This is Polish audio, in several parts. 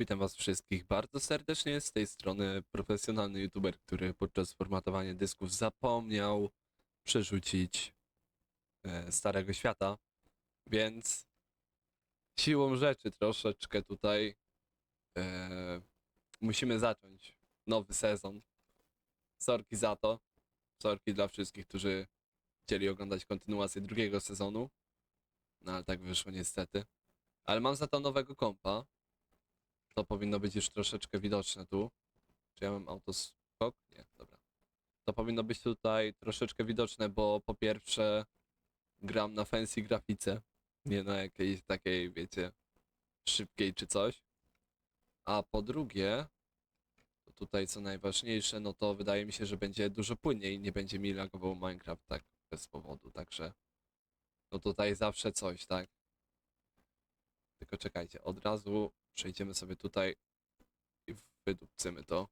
Witam Was wszystkich bardzo serdecznie. Z tej strony profesjonalny youtuber, który podczas formatowania dysków zapomniał przerzucić e, Starego Świata. Więc siłą rzeczy troszeczkę tutaj e, musimy zacząć nowy sezon. Sorki za to. Sorki dla wszystkich, którzy chcieli oglądać kontynuację drugiego sezonu. No ale tak wyszło niestety. Ale mam za to nowego kompa. To powinno być już troszeczkę widoczne tu. Czy ja mam autoskok? Nie, dobra. To powinno być tutaj troszeczkę widoczne, bo po pierwsze gram na fancy grafice, nie na jakiejś takiej, wiecie, szybkiej czy coś. A po drugie, to tutaj co najważniejsze, no to wydaje mi się, że będzie dużo płynniej, nie będzie mi lagował Minecraft tak bez powodu, także no tutaj zawsze coś, tak? Tylko czekajcie, od razu przejdziemy sobie tutaj i wydupcymy to.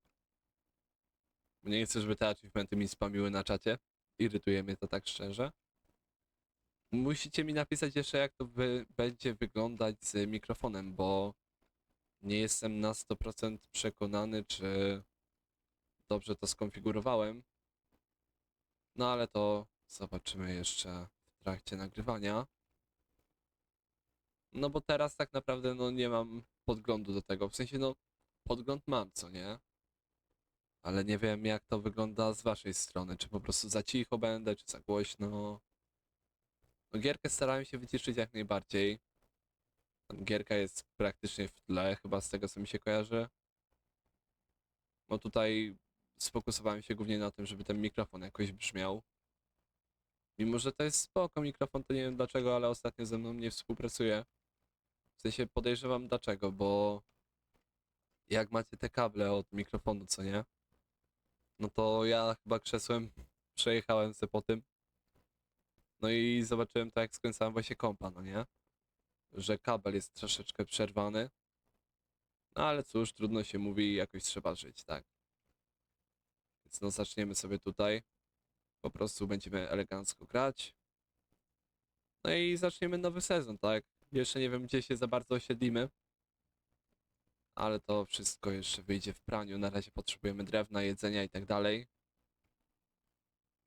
Nie chcę, żeby te achievementy mi spamiły na czacie. Irytuje mnie to tak szczerze. Musicie mi napisać jeszcze, jak to wy będzie wyglądać z mikrofonem, bo nie jestem na 100% przekonany, czy dobrze to skonfigurowałem. No ale to zobaczymy jeszcze w trakcie nagrywania. No bo teraz tak naprawdę no nie mam podglądu do tego. W sensie no podgląd mam, co nie? Ale nie wiem jak to wygląda z waszej strony. Czy po prostu za cicho będę, czy za głośno. No gierkę starałem się wyciszyć jak najbardziej. Gierka jest praktycznie w tle, chyba z tego co mi się kojarzy. No tutaj sfokusowałem się głównie na tym, żeby ten mikrofon jakoś brzmiał. Mimo, że to jest spoko mikrofon, to nie wiem dlaczego, ale ostatnio ze mną nie współpracuje. W sensie podejrzewam dlaczego, bo jak macie te kable od mikrofonu, co nie? No to ja chyba krzesłem przejechałem se po tym. No i zobaczyłem to jak skręcałem właśnie kompa, no nie? Że kabel jest troszeczkę przerwany. No ale cóż, trudno się mówi, jakoś trzeba żyć, tak? Więc no zaczniemy sobie tutaj. Po prostu będziemy elegancko grać. No i zaczniemy nowy sezon, tak? Jeszcze nie wiem, gdzie się za bardzo osiedlimy. Ale to wszystko jeszcze wyjdzie w praniu. Na razie potrzebujemy drewna, jedzenia i tak dalej.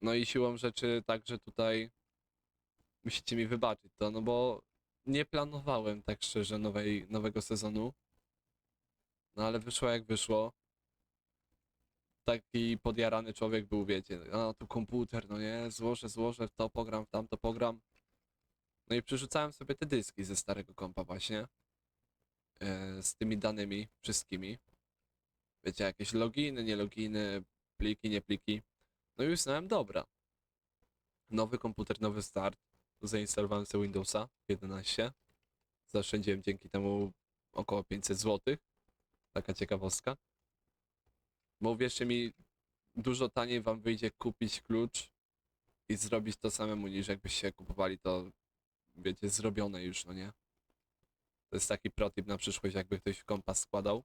No i siłą rzeczy także tutaj musicie mi wybaczyć to, no bo nie planowałem tak szczerze nowej, nowego sezonu. No ale wyszło jak wyszło. Taki podjarany człowiek był, wiecie, a tu komputer, no nie, złożę, złożę, w to pogram, w tamto pogram. No i przerzucałem sobie te dyski ze starego kompa właśnie. e, z tymi danymi wszystkimi. Wiecie, jakieś loginy, nie loginy, pliki, nie pliki. No i uznałem, dobra. Nowy komputer, nowy start. Zainstalowałem sobie Windowsa 11. Zaoszczędziłem dzięki temu około 500 zł. Taka ciekawostka. Bo uwierzcie mi, dużo taniej wam wyjdzie kupić klucz i zrobić to samemu niż jakbyście kupowali to wiecie, zrobione już, no nie? To jest taki protip na przyszłość, jakby ktoś kompas składał.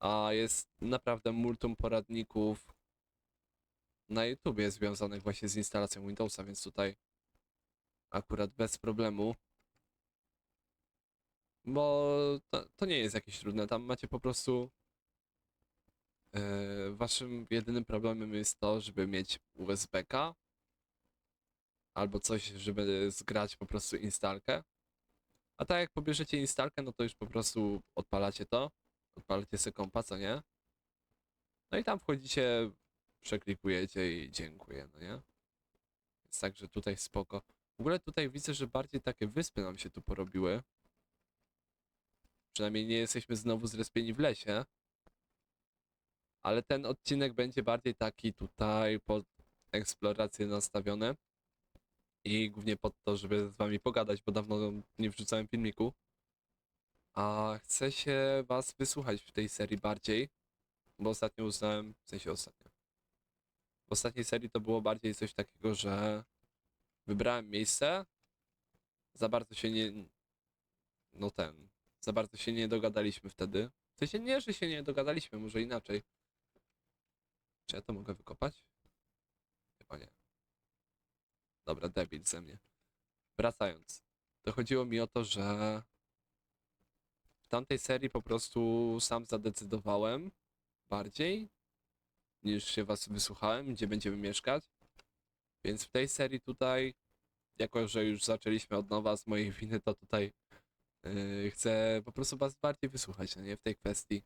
A jest naprawdę multum poradników na YouTubie związanych właśnie z instalacją Windowsa, więc tutaj akurat bez problemu. Bo to, to nie jest jakieś trudne, tam macie po prostu e, waszym jedynym problemem jest to, żeby mieć USB-ka albo coś, żeby zgrać po prostu instalkę. A tak jak pobierzecie instalkę, no to już po prostu odpalacie to, odpalacie sobie kompa, co nie? No i tam wchodzicie, przeklikujecie i dziękuję, no nie? Więc także tutaj spoko. W ogóle tutaj widzę, że bardziej takie wyspy nam się tu porobiły. Przynajmniej nie jesteśmy znowu zrespieni w lesie. Ale ten odcinek będzie bardziej taki tutaj pod eksplorację nastawiony i głównie pod to, żeby z wami pogadać, bo dawno nie wrzucałem filmiku. A chcę się was wysłuchać w tej serii bardziej, bo ostatnio uznałem, w sensie ostatnio. W ostatniej serii to było bardziej coś takiego, że wybrałem miejsce, za bardzo się nie... No ten... Za bardzo się nie dogadaliśmy wtedy. W sensie nie, że się nie dogadaliśmy, może inaczej. Czy ja to mogę wykopać? Chyba nie. Dobra, debil ze mnie. Wracając. To chodziło mi o to, że W tamtej serii po prostu sam zadecydowałem bardziej niż się was wysłuchałem, gdzie będziemy mieszkać. Więc w tej serii tutaj, jako że już zaczęliśmy od nowa z mojej winy, to tutaj yy, chcę po prostu was bardziej wysłuchać, no nie, w tej kwestii.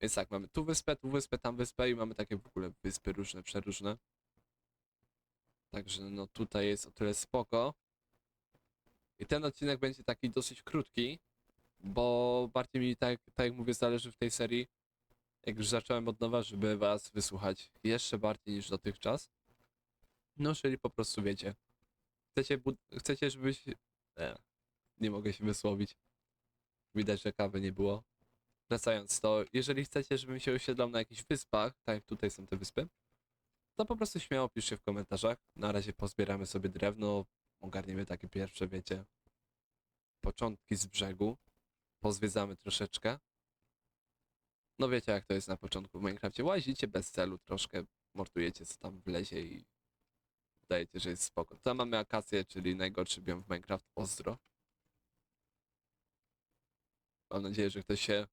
Więc tak, mamy tu wyspę, tu wyspę, tam wyspę i mamy takie w ogóle wyspy różne, przeróżne. Także no tutaj jest o tyle spoko. I ten odcinek będzie taki dosyć krótki, bo bardziej mi, tak, tak jak mówię, zależy w tej serii, jak już zacząłem od nowa, żeby was wysłuchać jeszcze bardziej niż dotychczas. No, czyli po prostu wiecie, chcecie, chcecie żebyś... E, nie mogę się wysłowić. Widać, że kawy nie było. Wracając, to jeżeli chcecie, żebym się osiedlał na jakichś wyspach, tak jak tutaj są te wyspy, to po prostu śmiało piszcie w komentarzach. Na razie pozbieramy sobie drewno, ogarniemy takie pierwsze, wiecie, początki z brzegu. Pozwiedzamy troszeczkę. No wiecie jak to jest na początku w Minecrafcie. Łazicie bez celu troszkę, mordujecie co tam wlezie i udajecie, że jest spoko. Tutaj mamy akację, czyli najgorszy biom w Minecraft. Pozdro. Mam nadzieję, że ktoś się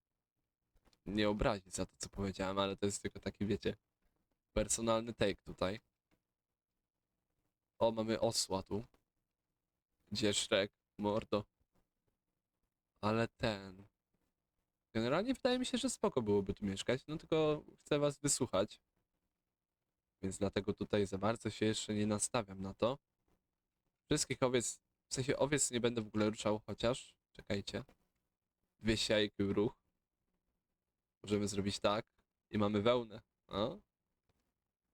nie obrazi za to, co powiedziałem, ale to jest tylko taki, wiecie, personalny take tutaj. O, mamy osła tu. Gdzie Shrek? Mordo. Ale ten... Generalnie wydaje mi się, że spoko byłoby tu mieszkać, no tylko chcę was wysłuchać. Więc dlatego tutaj za bardzo się jeszcze nie nastawiam na to. Wszystkich owiec, w sensie owiec nie będę w ogóle ruszał, chociaż, czekajcie. Dwie siajki w ruch. Możemy zrobić tak i mamy wełnę. No.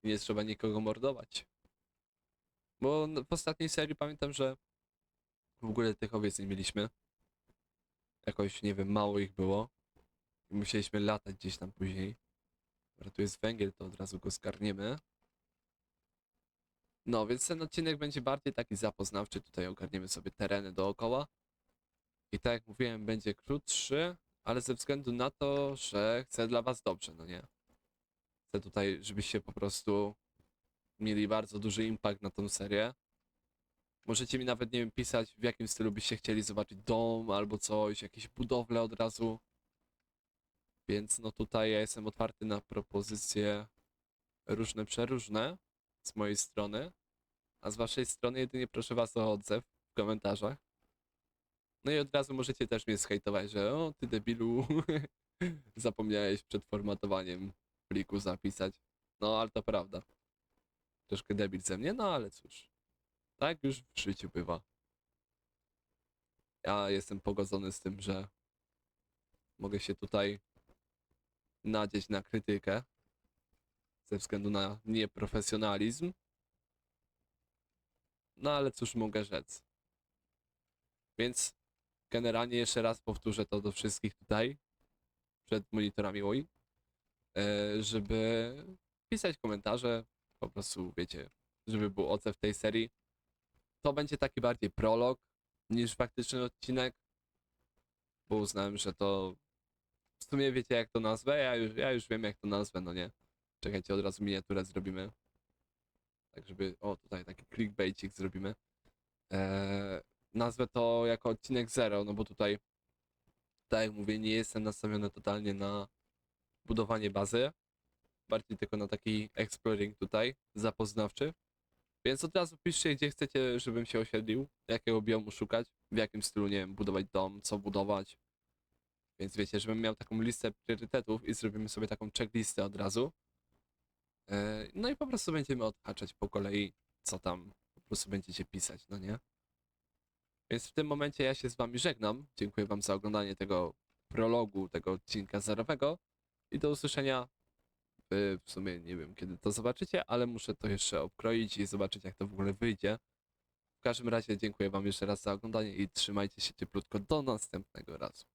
Nie trzeba nikogo mordować. Bo w ostatniej serii pamiętam, że w ogóle tych owiec nie mieliśmy. Jakoś, nie wiem, mało ich było. I musieliśmy latać gdzieś tam później. Dobra, tu jest węgiel, to od razu go skarniemy. No, więc ten odcinek będzie bardziej taki zapoznawczy. Tutaj ogarniemy sobie tereny dookoła. I tak jak mówiłem, będzie krótszy, ale ze względu na to, że chcę dla was dobrze, no nie? Chcę tutaj, żebyście po prostu mieli bardzo duży impact na tą serię. Możecie mi nawet, nie wiem, pisać w jakim stylu byście chcieli zobaczyć dom albo coś, jakieś budowle od razu. Więc no tutaj ja jestem otwarty na propozycje różne, przeróżne z mojej strony. A z waszej strony jedynie proszę was o odzew w komentarzach. No i od razu możecie też mnie zhejtować, że o ty debilu, zapomniałeś przed formatowaniem pliku zapisać. No ale to prawda. Troszkę debil ze mnie, no ale cóż. Tak już w życiu bywa. Ja jestem pogodzony z tym, że mogę się tutaj nadzieć na krytykę ze względu na nieprofesjonalizm. No ale cóż mogę rzec. Więc generalnie jeszcze raz powtórzę to do wszystkich tutaj przed monitorami żeby pisać komentarze, po prostu wiecie, żeby był ocew tej serii. To będzie taki bardziej prolog niż faktyczny odcinek, bo uznałem, że to w sumie wiecie jak to nazwę, ja już, ja już wiem jak to nazwę, no nie. Czekajcie, od razu miniaturę zrobimy. Tak żeby, o tutaj taki clickbaitik zrobimy. Eee, nazwę to jako odcinek zero, no bo tutaj, tak jak mówię, nie jestem nastawiony totalnie na budowanie bazy. Bardziej tylko na taki exploring tutaj, zapoznawczy. Więc od razu piszcie, gdzie chcecie, żebym się osiedlił, jakiego biomu szukać, w jakim stylu, nie wiem, budować dom, co budować. Więc wiecie, żebym miał taką listę priorytetów i zrobimy sobie taką checklistę od razu. E, No i po prostu będziemy odhaczać po kolei, co tam po prostu będziecie pisać, no nie? Więc w tym momencie ja się z wami żegnam. Dziękuję wam za oglądanie tego prologu, tego odcinka zerowego i do usłyszenia w, w sumie nie wiem kiedy to zobaczycie, ale muszę to jeszcze obkroić i zobaczyć jak to w ogóle wyjdzie. W każdym razie dziękuję wam jeszcze raz za oglądanie i trzymajcie się cieplutko do następnego razu.